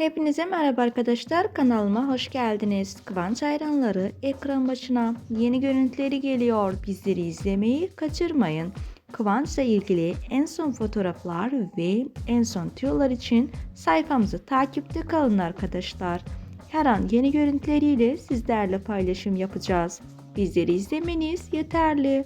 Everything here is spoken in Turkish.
Hepinize merhaba arkadaşlar kanalıma hoş geldiniz. Kıvanç hayranları ekran başına yeni görüntüleri geliyor. Bizleri izlemeyi kaçırmayın. Kıvanç'la ilgili en son fotoğraflar ve en son tüyolar için sayfamızı takipte kalın arkadaşlar. Her an yeni görüntüleriyle sizlerle paylaşım yapacağız. Bizleri izlemeniz yeterli.